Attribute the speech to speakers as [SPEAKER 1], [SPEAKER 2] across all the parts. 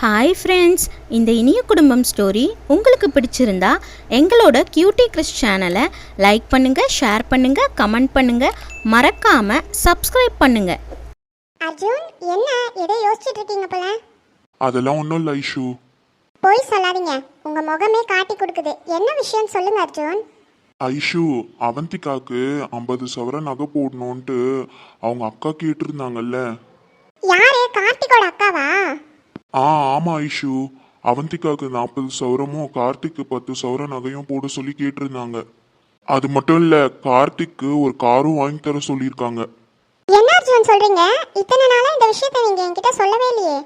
[SPEAKER 1] Hi friends இந்த இனிய குடும்பம் ஸ்டோரி உங்களுக்கு பிடிச்சிருந்தா எங்களோட கியூட்டி கிறிஸ் சேனலை லைக் பண்ணுங்கள் ஷேர் பண்ணுங்கள் கமெண்ட் பண்ணுங்கள் மறக்காமல் சப்ஸ்கிரைப் பண்ணுங்கள்
[SPEAKER 2] அர்ஜுன் என்ன? ஏதோ யோசிச்சுட்டு இருக்கீங்க போல.
[SPEAKER 3] அதெல்லாம் ஒன்றும் இல்லை ஐஷு.
[SPEAKER 2] போய் சொல்லாதீங்க. உங்க முகமே காட்டி கொடுக்குது. என்ன விஷயம் சொல்லுங்க அர்ஜுன்?
[SPEAKER 3] ஐஷு அவந்திகாக்கு ஐம்பது சவர நகை போடணுன்ட்டு அவங்க அக்கா கேட்டிருந்தாங்கல்ல.
[SPEAKER 2] யாரு? கார்த்திகோட அக்காவா?
[SPEAKER 3] ஆ ஆமா ஐஷு. அவந்திகாக்கு நாற்பது சவரமும் கார்த்திக்கு பத்து சவர நகையும் போட சொல்லி கேட்டிருந்தாங்க. அது மட்டும் இல்ல கார்த்திக்கு ஒரு காரும் வாங்கி தர சொல்லியிருக்காங்க.
[SPEAKER 2] என்ன அர்ஜுன் சொல்றீங்க? இத்தனை நாளா இந்த விஷயத்தை நீங்க என்கிட்ட சொல்லவே இல்லையே.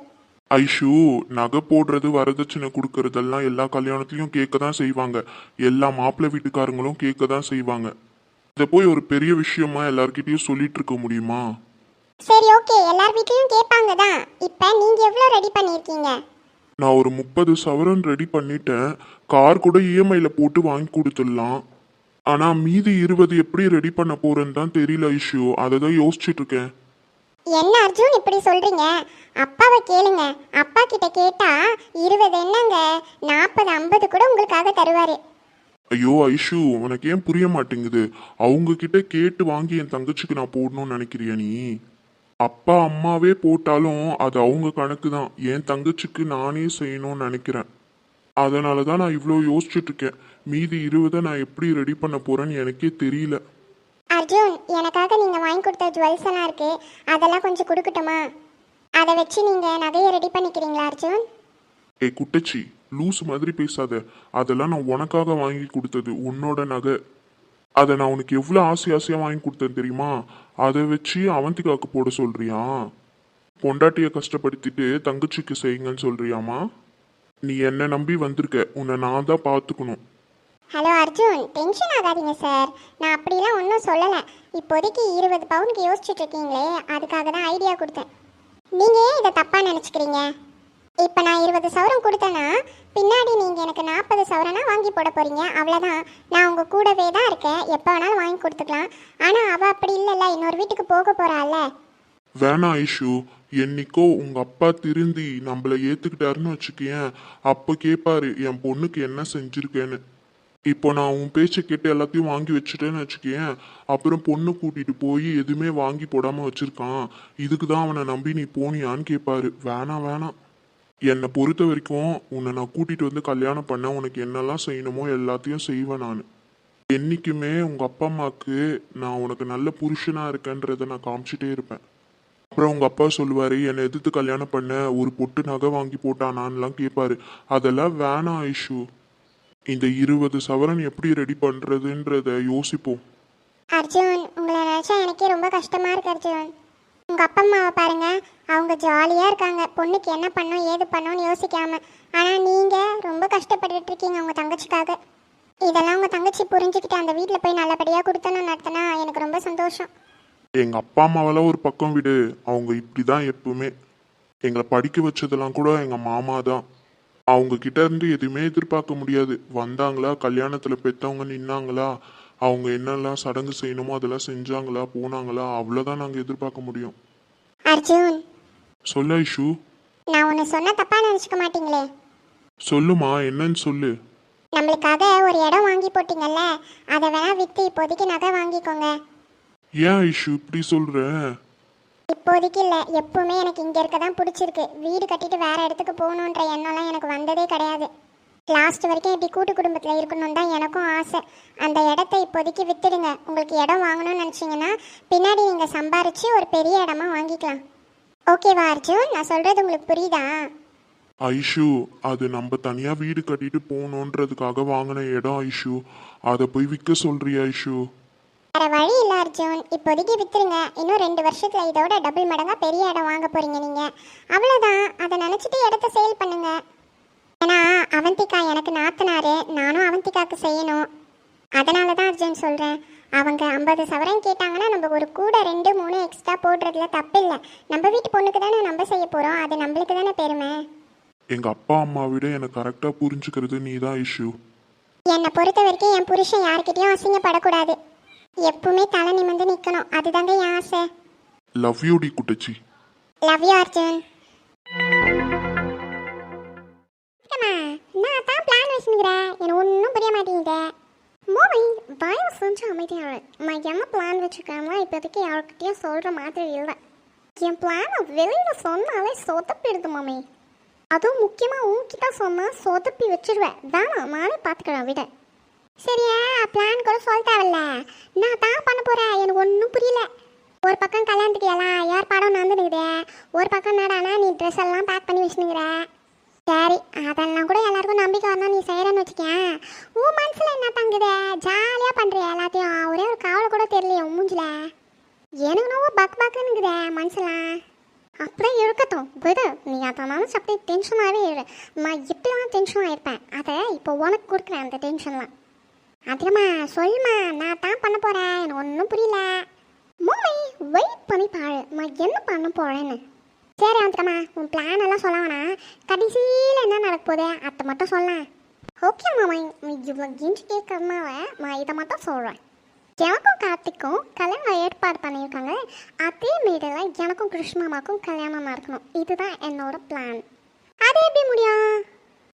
[SPEAKER 3] ஐஷு நகை போடுறது வரதட்சணை கொடுக்கறதெல்லாம் எல்லா கல்யாணத்துலயும் கேட்க தான் செய்வாங்க. எல்லா மாப்பிள்ளை வீட்டுக்காரங்களும் கேட்க தான் செய்வாங்க. இதை போய் ஒரு பெரிய விஷயமா எல்லார்கிட்டயும் சொல்லிட்டு இருக்க முடியுமா?
[SPEAKER 2] சரி ஓகே எல்லார் வீட்லயும் கேட்பாங்க தான். இப்போ நீங்க எவ்வளோ ரெடி பண்ணியிருக்கீங்க
[SPEAKER 3] நான் ஒரு முப்பது சவரன் ரெடி பண்ணிட்டேன். கார் கூட இஎம்ஐல போட்டு வாங்கி கொடுத்துடலாம். ஆனா மீதி இருபது எப்படி ரெடி பண்ண போறேன்னு தான் தெரியல ஐஷு. அதை தான் யோசிச்சுட்டு இருக்கேன்.
[SPEAKER 2] என்ன அர்ஜுன் இப்படி சொல்றீங்க? அப்பாவை கேளுங்க. அப்பா கிட்ட கேட்டா இருபது என்னங்க? நாற்பது ஐம்பது கூட உங்களுக்காக தருவாரு.
[SPEAKER 3] ஐயோ ஐஷு உனக்கு ஏன் புரிய மாட்டேங்குது? அவங்க கிட்ட கேட்டு வாங்கி என் தங்கச்சிக்கு நான் போடணும்னு நினைக்கிறியா நீ? அப்பா அம்மாவே போட்டாலும் அது அவங்க கணக்கு தான் என் தங்கச்சிக்கு நானே செய்யணும்னு நினைக்கிறேன். அதனால தான் நான் இவ்வளோ யோசிச்சுட்டு இருக்கேன் மீதி இருபதை நான் எப்படி ரெடி பண்ண போறேன்னு எனக்கே தெரியல.
[SPEAKER 2] அர்ஜுன் எனக்காக நீங்க வாங்கி கொடுத்த ஜுவல்ஸ் எல்லாம் இருக்கு. அதெல்லாம் கொஞ்சம் கொடுக்கட்டுமா? அதை வச்சு நீங்க நகையை ரெடி பண்ணிக்கிறீங்களா அர்ஜுன்?
[SPEAKER 3] ஏ குட்டச்சி லூஸ் மாதிரி பேசாத. அதெல்லாம் நான் உனக்காக வாங்கி கொடுத்தது உன்னோட நகை. அதை நான் உனக்கு எவ்வளோ ஆசை ஆசையாக வாங்கி கொடுத்தேன் தெரியுமா? அதை வச்சு அவந்திகாக்கு போட சொல்றியா? பொண்டாட்டியை கஷ்டப்படுத்திட்டு தங்கச்சிக்கு செய்யுங்கன்னு சொல்றியாமா? நீ என்னை நம்பி வந்திருக்க. உன்னை நான் தான் பார்த்துக்கணும்.
[SPEAKER 2] ஹலோ அர்ஜுன். டென்ஷன் ஆகாதீங்க சார் நான் அப்படிலாம் ஒன்றும் சொல்லலை. இப்போதைக்கு இருபது பவுனுக்கு யோசிச்சுட்டு இருக்கீங்களே அதுக்காக தான் ஐடியா கொடுத்தேன். நீங்கள் ஏன் இதை தப்பாக நினச்சிக்கிறீங்க? இப்போ நான் இருபது சவரம் கொடுத்தேன்னா பின்னாடி நீங்கள் எனக்கு நாற்பது சவரனா வாங்கி போட போகிறீங்க அவ்வளோதான் நான் உங்கள் கூடவே தான் இருக்கேன். எப்போ வேணாலும் வாங்கி கொடுத்துக்கலாம். ஆனால் அவள் அப்படி இல்லைல்ல. இன்னொரு வீட்டுக்கு போக போகிறாள்ல
[SPEAKER 3] வேணாம் ஐஷு. என்னைக்கோ உங்க அப்பா திருந்தி நம்மள ஏத்துக்கிட்டாருன்னு வச்சுக்கேன் அப்ப கேட்பாரு என் பொண்ணுக்கு என்ன செஞ்சிருக்கேன்னு? இப்போ நான் உன் பேச்சை கேட்டு எல்லாத்தையும் வாங்கி வச்சுட்டேன்னு வச்சுக்கேன் அப்புறம் பொண்ணு கூட்டிட்டு போய் எதுவுமே வாங்கி போடாம வச்சிருக்கான். இதுக்கு தான் அவனை நம்பி நீ போனியான்னு கேட்பாரு வேணாம் வேணாம் என்னை பொறுத்த வரைக்கும் உன்னை நான் கூட்டிட்டு வந்து கல்யாணம் பண்ண உனக்கு என்னெல்லாம் செய்யணுமோ எல்லாத்தையும் செய்வேன் நான். என்றைக்குமே உங்கள் அப்பா அம்மாவுக்கு நான் உனக்கு நல்ல புருஷனாக இருக்கேன்றதை நான் காமிச்சிட்டே இருப்பேன். அப்புறம் உங்கள் அப்பா சொல்லுவார் என்னை எதிர்த்து கல்யாணம் பண்ண ஒரு பொட்டு நகை வாங்கி போட்டானான்லாம் கேட்பாரு அதெல்லாம் வேணாம் ஐஷு. இந்த இருபது சவரன் எப்படி ரெடி பண்ணுறதுன்றத யோசிப்போம்.
[SPEAKER 2] அர்ஜுன் உங்களை நினச்சா எனக்கே ரொம்ப கஷ்டமாக இருக்கு அர்ஜுன். உங்கள் அப்பா அம்மாவை பாருங்கள் அவங்க ஜாலியாக இருக்காங்க. பொண்ணுக்கு என்ன பண்ணோம் ஏது பண்ணோம்னு யோசிக்காம. ஆனால் நீங்கள் ரொம்ப கஷ்டப்பட்டுட்டு இருக்கீங்க உங்கள் தங்கச்சிக்காக. இதெல்லாம் உங்கள் தங்கச்சி புரிஞ்சுக்கிட்டு அந்த வீட்டில் போய் நல்லபடியாக கொடுத்தனும் நடத்தினா எனக்கு ரொம்ப சந்தோஷம்.
[SPEAKER 3] எங்க அப்பா அம்மாவெல்லாம் ஒரு பக்கம் விடு. அவங்க இப்படிதான் எப்பவுமே. எங்களை படிக்க வச்சதெல்லாம் கூட எங்க மாமா தான். அவங்க கிட்ட இருந்து எதுவுமே எதிர்பார்க்க முடியாது. வந்தாங்களா? கல்யாணத்துல பெத்தவங்க நின்னாங்களா? அவங்க என்னெல்லாம் சடங்கு செய்யணுமோ அதெல்லாம் செஞ்சாங்களா? போனாங்களா? அவ்வளவுதான் நாங்க எதிர்பார்க்க முடியும்.
[SPEAKER 2] அர்ஜுன்
[SPEAKER 3] சொல்லு ஐஷு.
[SPEAKER 2] நான் உன்னை சொன்னால் தப்பாக நினச்சிக்க மாட்டீங்களே.
[SPEAKER 3] சொல்லுமா என்னன்னு சொல்லு.
[SPEAKER 2] நம்மளுக்காக ஒரு இடம் வாங்கி போட்டீங்கல்ல அதை வேணா விற்று இப்போதைக்கு நகை வாங்கிக்கோங்க.
[SPEAKER 3] ஏன் ஐஷு இப்படி சொல்ற?
[SPEAKER 2] இப்போதைக்கு இல்லை எப்பவுமே எனக்கு இங்கே இருக்க தான் பிடிச்சிருக்கு. வீடு கட்டிட்டு வேற இடத்துக்கு போகணுன்ற எண்ணம்லாம் எனக்கு வந்ததே கிடையாது. லாஸ்ட் வரைக்கும் இப்படி கூட்டு குடும்பத்தில் இருக்கணும் தான் எனக்கும் ஆசை. அந்த இடத்த இப்போதைக்கு வித்துடுங்க. உங்களுக்கு இடம் வாங்கணும்னு நினச்சிங்கன்னா பின்னாடி நீங்கள் சம்பாரிச்சு ஒரு பெரிய இடமா வாங்கிக்கலாம். ஓகேவா அர்ஜுன். நான் சொல்கிறது உங்களுக்கு புரியுதா?
[SPEAKER 3] ஐஷு அது நம்ம தனியா வீடு கட்டிட்டு போகணுன்றதுக்காக வாங்கின இடம் ஐஷு. அதை போய் விற்க சொல்றியா ஐஷு?
[SPEAKER 2] வேற வழி இல்லை அர்ஜுன். இப்போதைக்கு வித்துருங்க. இன்னும் ரெண்டு வருஷத்தில் இதோட டபுள் மடங்காக பெரிய இடம் வாங்க போறீங்க நீங்கள் அவ்வளோதான் அதை நினச்சிட்டு இடத்த சேல் பண்ணுங்க. ஏன்னா அவந்திகா எனக்கு நாத்தனாரு. நானும் அவந்திகாக்கு செய்யணும். அதனால தான் அர்ஜுன் சொல்கிறேன் அவங்க ஐம்பது சவரம் கேட்டாங்கன்னா நம்ம ஒரு கூட ரெண்டு மூணு எக்ஸ்ட்ரா போடுறதுல தப்பில்லை. நம்ம வீட்டு பொண்ணுக்கு தானே நம்ம செய்ய போகிறோம் அது நம்மளுக்கு தானே பெருமை.
[SPEAKER 3] எங்க அப்பா அம்மா விட எனக்கு கரெக்டா புரிஞ்சுக்கிறது நீதான் இஷ்யூ
[SPEAKER 2] என்னை பொறுத்த வரைக்கும் என் புருஷன் யார்கிட்டயும் அசிங்கப்படக்கூடாது. எப்பவுமே தலை நிமிந்து நிக்கணும். அதுதாங்க என் ஆசை.
[SPEAKER 3] லவ் யூ டி குட்டச்சி.
[SPEAKER 2] Love you Arjun. நான் தான் பிளான் வச்சுக்கிறேன் பயம் செஞ்சு இரு. நான் என்ன பிளான் வச்சுருக்கேன்னா இப்போதைக்கு யார்கிட்டயும் சொல்கிற மாதிரி இல்லை. என் பிளானை வெளியில் சொன்னாலே சொதப்பிடுது மாமி. அதுவும் முக்கியமாக உன்கிட்ட சொன்னால் சொதப்பி வச்சிருவேன். வேணாம் நானே பார்த்துக்கிறேன் விட. சரியா? பிளான் கூட சொல்ல தேவையில்ல நான் தான் பண்ண போகிறேன் எனக்கு ஒன்றும் புரியல. ஒரு பக்கம் கல்யாணத்துக்கு எல்லாம் ஏற்பாடும் படம் நடந்துனுக்குதே. ஒரு பக்கம் நடானா நீ ட்ரெஸ் எல்லாம் பேக் பண்ணி வச்சுனுங்கிற சரி அதெல்லாம் கூட எல்லாருக்கும் நம்பிக்கை வரணும் நீ செய்கிறேன்னு வச்சுக்கேன். உன் மனசில் என்ன தங்குது? ஜாலியாக பண்ணுறிய எல்லாத்தையும்? ஒரே ஒரு கவலை கூட தெரியலையே உன் மூஞ்சில. எனக்கு நோவோ பக் பக்குன்னுக்குதே மனசுலாம். அப்படியே இருக்கட்டும் விடு. நீ அதை நினச்சி அப்படியே டென்ஷனாகவே இரு. நான் எப்படிலாம் டென்ஷனாக இருப்பேன். அதை இப்போ உனக்கு கொடுக்குறேன் அந்த டென்ஷன்லாம் அதிகமா சொல்லுமா. நான் தான் பண்ண போகிறேன் எனக்கு ஒன்றும் புரியல. மம்மி வெயிட் பண்ணி பாரு. நான் என்ன பண்ண போகிறேன்னு சரி அந்தக்கம்மா உன் பிளான் எல்லாம் சொல்ல வேணாம். கடைசியில் என்ன நடக்க போதே அதை மட்டும் சொல்லேன். ஓகே மாமா நீ இவ்வளோ கிஞ்சி கேட்கறதுனால நான் இதை மட்டும் சொல்கிறேன் எனக்கும் கார்த்திக்கும் கல்யாணம் ஏற்பாடு பண்ணியிருக்காங்க. அதே மீடியில் எனக்கும் கிருஷ்ணமாக்கும் கல்யாணம் நடக்கணும் இதுதான் என்னோட பிளான் அது எப்படி முடியும்?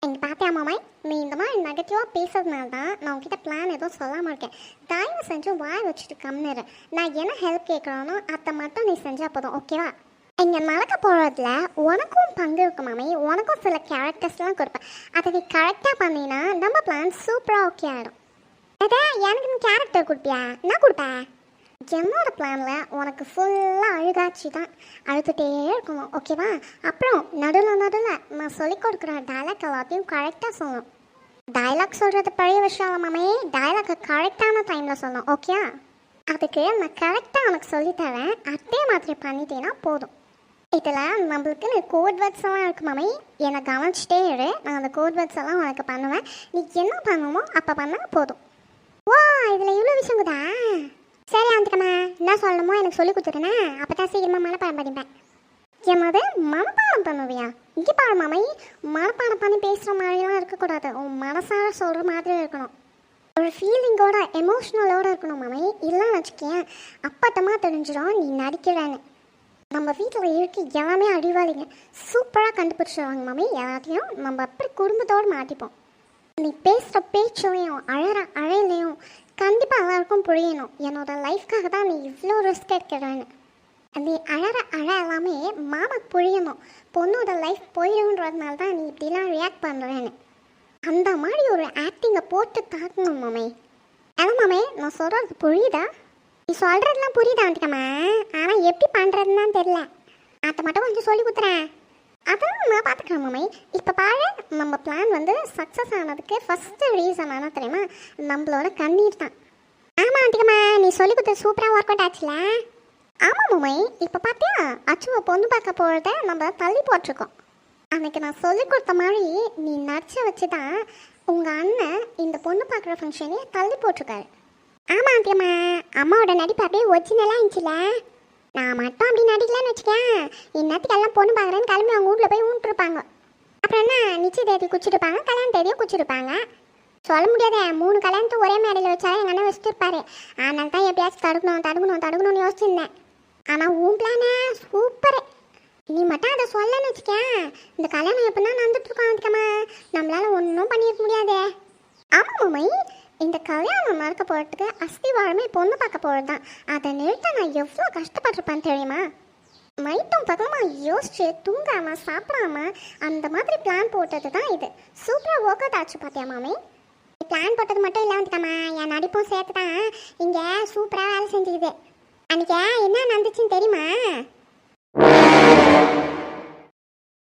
[SPEAKER 2] எங்கள் பார்த்தியா மாமாய் நீ இந்த மாதிரி நெகட்டிவாக பேசுறதுனால தான் நான் உங்ககிட்ட பிளான் எதுவும் சொல்லாமல் இருக்கேன். தயவு செஞ்சு வாய் வச்சுட்டு கம்மிடு நான் என்ன ஹெல்ப் கேட்குறோனோ அதை மட்டும் நீ செஞ்சால் போதும். ஓகேவா எங்கள் நடக்க போகிறதுல உனக்கும் பங்கு இருக்கு மாமி. உனக்கும் சில கேரக்டர்ஸ்லாம் கொடுப்பேன் அதை நீ கரெக்டாக பண்ணினா நம்ம பிளான் சூப்பராக ஓகே ஆகிடும் அதே எனக்கு நீ கேரக்டர் கொடுப்பியா? நான் கொடுப்பேன் என்னோட பிளானில் உனக்கு ஃபுல்லாக அழுகாட்சி தான். அழுதுகிட்டே இருக்கணும் ஓகேவா அப்புறம் நடுவில் நடுவில் நான் சொல்லிக் கொடுக்குற டைலாக் எல்லாத்தையும் கரெக்டாக சொல்லணும். டைலாக் சொல்கிறது பழைய விஷயம் இல்லை மாமே. டைலாக்கை கரெக்டான டைமில் சொல்லணும் ஓகேயா அதுக்கு நான் கரெக்டாக உனக்கு சொல்லித் தரேன். அதே மாதிரி பண்ணிட்டேன்னா போதும். இதில் நம்மளுக்கு கோட் வேர்ட்ஸ் எல்லாம் இருக்கு மாமி. என்னை கவனிச்சிட்டே இரு. நான் அந்த கோட் வேர்ட்ஸ் எல்லாம் உனக்கு பண்ணுவேன். நீ என்ன பண்ணுமோ அப்போ பண்ணால் போதும். வா இதில் இவ்வளோ விஷயம் விஷயங்குதா சரி வந்துக்கம்மா என்ன சொல்லணுமோ எனக்கு சொல்லி கொடுத்துருனே அப்போ தான் சீக்கிரமாக மனப்பாடம் படிப்பேன் என்னது? மனப்பாடம் பண்ணுவியா? இங்கே பாரு மாமி. மனப்பாடம் பண்ணி பேசுகிற மாதிரிலாம் இருக்கக்கூடாது. உன் மனசார சொல்கிற மாதிரி இருக்கணும். ஒரு ஃபீலிங்கோட எமோஷ்னலோட இருக்கணும் மாமி. இல்லைன்னு வச்சுக்கேன் அப்பட்டமாக தெரிஞ்சிடும் நீ நடிக்கிறேன்னு. நம்ம வீட்டில் இருக்க எல்லாமே அடிவாளிங்க சூப்பராக கண்டுபிடிச்சிடுவாங்க மாமி. எல்லாத்தையும் நம்ம அப்படி குடும்பத்தோடு மாட்டிப்போம் நீ பேசுகிற பேச்சுலையும் அழற அழையிலையும் கண்டிப்பாக எல்லாருக்கும் புரியணும். என்னோட லைஃப்க்காக தான் நீ இவ்வளோ ரிஸ்க் எடுக்கிறேன்னு. நீ அழற அழ எல்லாமே மாமாக்கு புரியணும். பொண்ணோட லைஃப் போயிடும்ன்றதுனால தான் நீ இப்படிலாம் ரியாக்ட் பண்ணுறேன்னு அந்த மாதிரி ஒரு ஆக்டிங்கை போட்டு தாக்கணும் மாமே. ஏன்னா மாமே நான் சொல்கிறது புரியுதா? நீ சொல்கிறதுலாம் புரியுது வந்துக்கம்மா ஆனால் எப்படி பண்ணுறதுன்னு தான் தெரில அதை மட்டும் கொஞ்சம் சொல்லி கொடுத்துறேன். அதான் நான் பார்த்துக்கிறேன் மாமே. இப்போ பாரு நம்ம பிளான் வந்து சக்ஸஸ் ஆனதுக்கு ஃபஸ்ட்டு ரீசன் என்ன தெரியுமா? நம்மளோட கண்ணீர் தான். ஆமாம் ஆண்டிகம்மா நீ சொல்லி கொடுத்த சூப்பராக ஒர்க் அவுட் ஆச்சுல? ஆமாம் மம்மை இப்போ பார்த்தியா அச்சுவை பொண்ணு பார்க்க போகிறத நம்ம தள்ளி போட்டிருக்கோம். அன்னைக்கு நான் சொல்லி கொடுத்த மாதிரி நீ நடிச்ச வச்சு தான் உங்கள் அண்ணன் இந்த பொண்ணு பார்க்குற ஃபங்க்ஷனே தள்ளி போட்டிருக்காரு. ஆமாம் ஆண்டியம்மா அம்மாவோட நடிப்பு அப்படியே ஒரிஜினலாக இருந்துச்சுல. நான் மட்டும் அப்படி நடிக்கலான்னு வச்சுக்கேன். இன்னத்துக்கு எல்லாம் பொண்ணு பார்க்குறேன்னு கிளம்பி அவங்க வீட்டில் போய் ஊன்ட்டுருப்பாங்க அப்புறம் என்ன? நிச்சய தேதி குச்சிருப்பாங்க கல்யாண தேதியும் குச்சிருப்பாங்க சொல்ல முடியாதே மூணு கல்யாணத்தை ஒரே மேடையில் வச்சாலும் எங்கள் அண்ணன் வச்சுருப்பாரு. அதனால தான் எப்படியாச்சும் தடுக்கணும் தடுக்கணும் தடுக்கணும்னு யோசிச்சிருந்தேன். ஆனால் உன் பிளானே சூப்பரு நீ மட்டும் அதை சொல்லன்னு வச்சுக்கேன். இந்த கல்யாணம் எப்படின்னா நடந்துட்டுருக்கோம் அதுக்கம்மா நம்மளால் ஒன்றும் பண்ணியிருக்க முடியாதே. ஆமாம் மம்மை இந்த கல்யாணம் மறக்க போகிறதுக்கு அஸ்திவாரமே பொண்ணு பார்க்க போகிறது தான் அதை நிறுத்த நான் எவ்வளோ கஷ்டப்பட்டிருப்பேன் தெரியுமா? மைட்டும் பகமா யோசிச்சு தூங்காமல் சாப்பிடாம அந்த மாதிரி பிளான் போட்டது தான் இது. சூப்பராக ஒர்க் அவுட் ஆச்சு பார்த்தியா மாமி? பிளான் போட்டது மட்டும் இல்லை வந்துட்டம்மா. என் நடிப்பும் சேர்த்து தான் இங்கே சூப்பராக வேலை செஞ்சுக்குது. அன்றைக்கி என்ன நடந்துச்சுன்னு தெரியுமா?